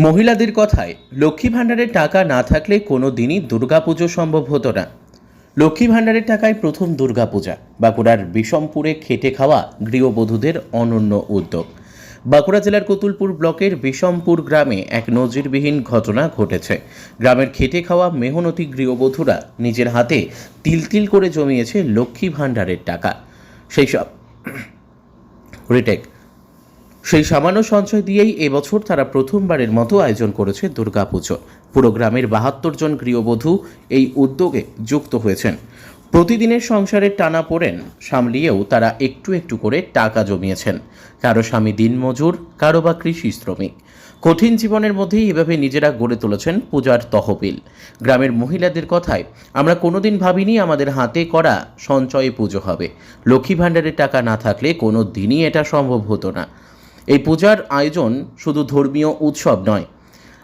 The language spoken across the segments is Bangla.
মহিলাদের কথায়, লক্ষ্মী ভাণ্ডারের টাকা না থাকলে কোনো দিনই দুর্গাপুজো সম্ভব হতো না। লক্ষ্মী ভাণ্ডারের টাকায় প্রথম দুর্গাপূজা, বাঁকুড়ার বিষমপুরে খেটে খাওয়া গৃহবধূদের অনন্য উদ্যোগ। বাঁকুড়া জেলার কতুলপুর ব্লকের বিষমপুর গ্রামে এক নজিরবিহীন ঘটনা ঘটেছে। গ্রামের খেটে খাওয়া মেহনতি গৃহবধূরা নিজের হাতে তিল তিল করে জমিয়েছে লক্ষ্মী ভাণ্ডারের টাকা। সেই সব রিটেক। সেই সামান্য সঞ্চয় দিয়েই এবছর তারা প্রথমবারের মতো আয়োজন করেছে দুর্গাপুজো। পুরো গ্রামের বাহাত্তর জন গৃহবধূ এই উদ্যোগে যুক্ত হয়েছেন। প্রতিদিনের সংসারের টানা পড়েন, সামলিয়েও তারা একটু একটু করে টাকা জমিয়েছেন। কারও স্বামী দিনমজুর, কারও বা কৃষি শ্রমিক। কঠিন জীবনের মধ্যেই এভাবে নিজেরা গড়ে তুলেছেন পূজার তহবিল। গ্রামের মহিলাদের কথায়, আমরা কোনোদিন ভাবিনি আমাদের হাতে করা সঞ্চয়ে পুজো হবে। লক্ষ্মী ভাণ্ডারের টাকা না থাকলে কোনো দিনই এটা সম্ভব হতো না। এই পূজার আয়োজন শুধু ধর্মীয় উৎসব নয়,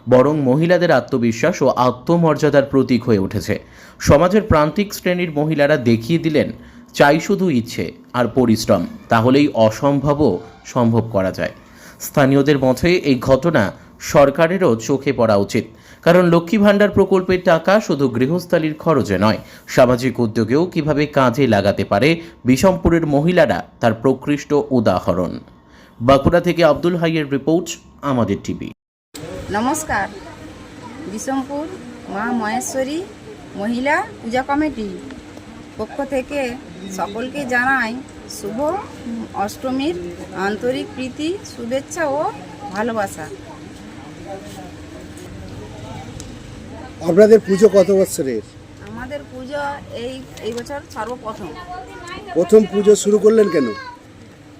বরং মহিলাদের আত্মবিশ্বাস ও আত্মমর্যাদার প্রতীক হয়ে উঠেছে। সমাজের প্রান্তিক শ্রেণির মহিলারা দেখিয়ে দিলেন, চাই শুধু ইচ্ছে আর পরিশ্রম, তাহলেই অসম্ভবও সম্ভব করা যায়। স্থানীয়দের মতে, এই ঘটনা সরকারেরও চোখে পড়া উচিত, কারণ লক্ষ্মী ভাণ্ডার প্রকল্পের টাকা শুধু গৃহস্থালির খরচে নয়, সামাজিক উদ্যোগেও কীভাবে কাজে লাগাতে পারে বিষমপুরের মহিলারা তার প্রকৃষ্ট উদাহরণ। বাঁকুড়া থেকে আব্দুল হাইয়ের রিপোর্ট আমাদের টিভি। নমস্কার। বিষমপুর মা মহেশ্বরী মহিলা পূজা কমিটি পক্ষ থেকে সকলকে জানাই শুভ অষ্টমীর আন্তরিক প্রীতি শুভেচ্ছা ও ভালোবাসা। আপনাদের পুজো কত বছরের আমাদের পুজো এই এই বছর সর্বপ্রথম। প্রথম পুজো শুরু করলেন কেন?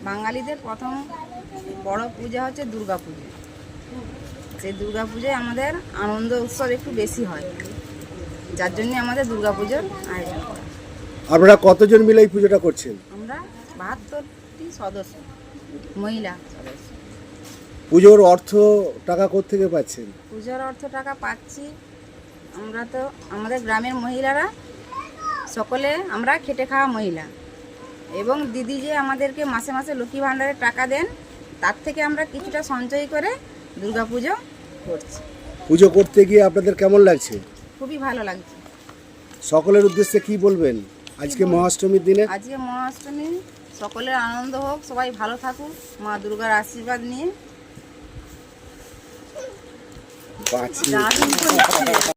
বাঙালিদের প্রথম বড় পূজা হচ্ছে দুর্গা পুজো। সেই দুর্গা পুজোয় আমাদের আনন্দ উৎসব একটু বেশি হয়। যার জন্য আমাদের দুর্গা পুজোর আয়োজন করা। আপনারা কতজন মিলে এই পুজোটা করছেন? আমরা বাহাত্তরটি সদস্য মহিলা সদস্য। পুজোর অর্থ টাকা থেকে পাচ্ছেন? পুজোর অর্থ টাকা পাচ্ছি আমরা তো আমাদের গ্রামের মহিলারা সকলে আমরা খেটে খাওয়া মহিলা। এবং দিদি যে আমাদেরকে মাসে মাসে লক্ষ্মী ভাণ্ডারের টাকা দেন তার থেকে আমরা কিছুটা সঞ্চয় করে দুর্গা পুজো করছি। পুজো করতে গিয়ে আপনাদের কেমন লাগছে? খুবই ভালো লাগছে। সকলের উদ্দেশ্যে কি বলবেন? আজকে মহাষ্টমীর দিনে? আজকে মহাষ্টমী সকলের আনন্দ হোক সবাই ভালো থাকুক মা দুর্গার আশীর্বাদ নিয়ে